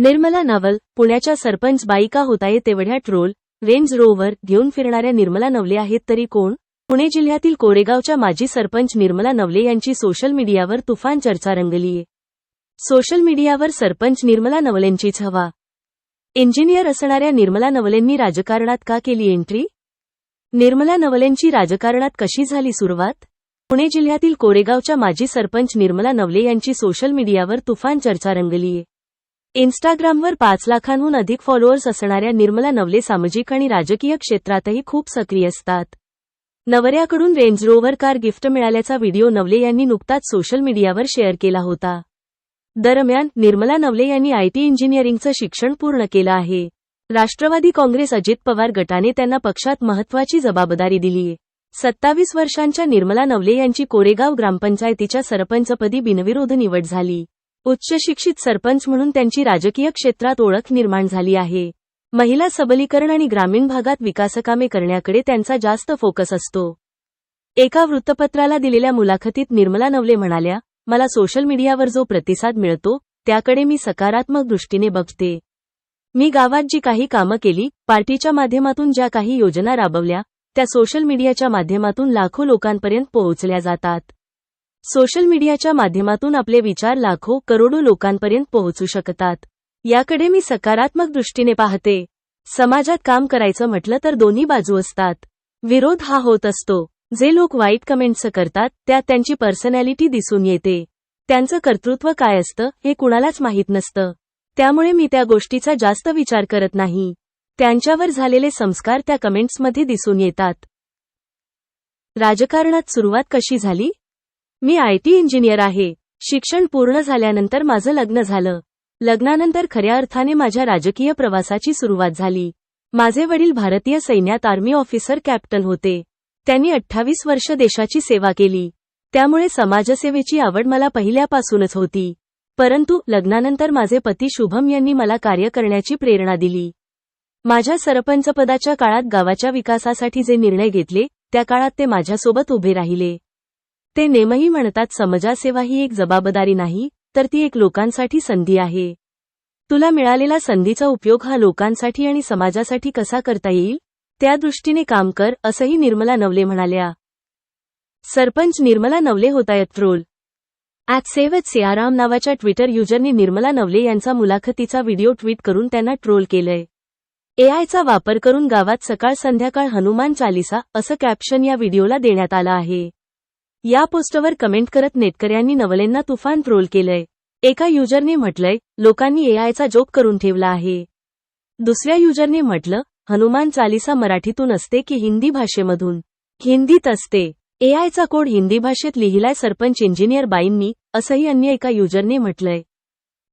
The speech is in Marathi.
निर्मला नवल पुण्याच्या सरपंच बाईका होताये तेवढ्या ट्रोल रेंज रोवर घेऊन फिरणाऱ्या निर्मला नवले आहेत तरी कोण? पुणे जिल्ह्यातील कोरेगावच्या माजी सरपंच निर्मला नवले यांची सोशल मीडियावर तुफान चर्चा रंगलीये सोशल मीडियावर सरपंच निर्मला नवलेंचीच हवा इंजिनियर असणाऱ्या निर्मला नवलेंनी राजकारणात का केली एंट्री? निर्मला नवलेंची राजकारणात कशी झाली सुरुवात? पुणे जिल्ह्यातील कोरेगावच्या माजी सरपंच निर्मला नवले यांची सोशल मीडियावर तुफान चर्चा रंगलीये इन्स्टाग्रामवर पाच लाखांहून अधिक फॉलोअर्स असणाऱ्या निर्मला नवले सामाजिक आणि राजकीय क्षेत्रातही खूप सक्रिय असतात. नवऱ्याकडून रेंज रोव्हर कार गिफ्ट मिळाल्याचा व्हिडिओ नवले यांनी नुकताच सोशल मीडियावर शेअर केला होता. दरम्यान निर्मला नवले यांनी आयटी इंजिनिअरिंगचं शिक्षण पूर्ण केलं आहे. राष्ट्रवादी काँग्रेस अजित पवार गटाने त्यांना पक्षात महत्वाची जबाबदारी दिलीय सत्तावीस वर्षांच्या निर्मला नवले यांची कोरेगाव ग्रामपंचायतीच्या सरपंचपदी बिनविरोध निवड झाली. उच्चशिक्षित सरपंच म्हणून त्यांची राजकीय क्षेत्रात ओळख निर्माण झाली आहे. महिला सबलीकरण आणि ग्रामीण भागात विकासकामे करण्याकडे त्यांचा जास्त फोकस असतो. एका वृत्तपत्राला दिलेल्या मुलाखतीत निर्मला नवले म्हणाल्या मला सोशल मीडियावर जो प्रतिसाद मिळतो त्याकडे मी सकारात्मक दृष्टीने बघते. मी गावात जी काही कामं केली पार्टीच्या माध्यमातून ज्या काही योजना राबवल्या त्या सोशल मीडियाच्या माध्यमातून लाखो लोकांपर्यंत पोहोचल्या जातात. सोशल मीडियाच्या माध्यमातून आपले विचार लाखो करोडो लोकांपर्यंत पोहोचू शकतात. याकडे मी सकारात्मक दृष्टीने पाहते. समाजात काम करायचं म्हटलं तर दोन्ही बाजू असतात. विरोध हा होत असतो. जे लोक वाईट कमेंट्स करतात त्यात त्यांची पर्सनॅलिटी दिसून येते. त्यांचं कर्तृत्व काय असतं हे कुणालाच माहीत नसतं. त्यामुळे मी त्या गोष्टीचा जास्त विचार करत नाही. त्यांच्यावर झालेले संस्कार त्या कमेंट्समध्ये दिसून येतात. राजकारणात सुरुवात कशी झाली? मी आय टी इंजिनियर आहे. शिक्षण पूर्ण झाल्यानंतर माझं लग्न झालं. लग्नानंतर खऱ्या अर्थाने माझ्या राजकीय प्रवासाची सुरुवात झाली. माझे वडील भारतीय सैन्यात आर्मी ऑफिसर कॅप्टन होते. त्यांनी अठ्ठावीस वर्ष देशाची सेवा केली. त्यामुळे समाजसेवेची आवड मला पहिल्यापासूनच होती. परंतु लग्नानंतर माझे पती शुभम यांनी मला कार्य करण्याची प्रेरणा दिली. माझ्या सरपंचपदाच्या काळात गावाच्या विकासासाठी जे निर्णय घेतले त्या काळात ते माझ्यासोबत उभे राहिले. ते नेमही म्हणतात समाजासेवा ही एक जबाबदारी नाही तर ती एक लोकांसाठी संधी आहे. तुला मिळालेला संधीचा उपयोग हा लोकांसाठी आणि समाजासाठी कसा करता येईल? त्या दृष्टीने काम कर असंही निर्मला नवले म्हणाल्या. सरपंच निर्मला नवले होतायत ट्रोल ॲट सेवत सियाराम नावाच्या ट्विटर युजरने निर्मला नवले यांचा मुलाखतीचा व्हिडिओ ट्विट करून त्यांना ट्रोल केलंय. एआयचा वापर करून गावात सकाळ संध्याकाळ हनुमान चालिसा असं कॅप्शन या व्हिडिओला देण्यात आलं आहे. या पोस्टवर कमेंट करत नेटकऱ्यांनी नवलेंना तुफान ट्रोल केलंय. एका युजरने म्हटलंय लोकांनी एआयचा जोक करून ठेवला आहे. दुसऱ्या युजरने म्हटलं हनुमान चालिसा मराठीतून असते की हिंदी भाषेमधून? हिंदीत असते. एआयचा कोड हिंदी भाषेत लिहिलाय सरपंच इंजिनियर बाईंनी असंही अन्य एका युजरने म्हटलंय.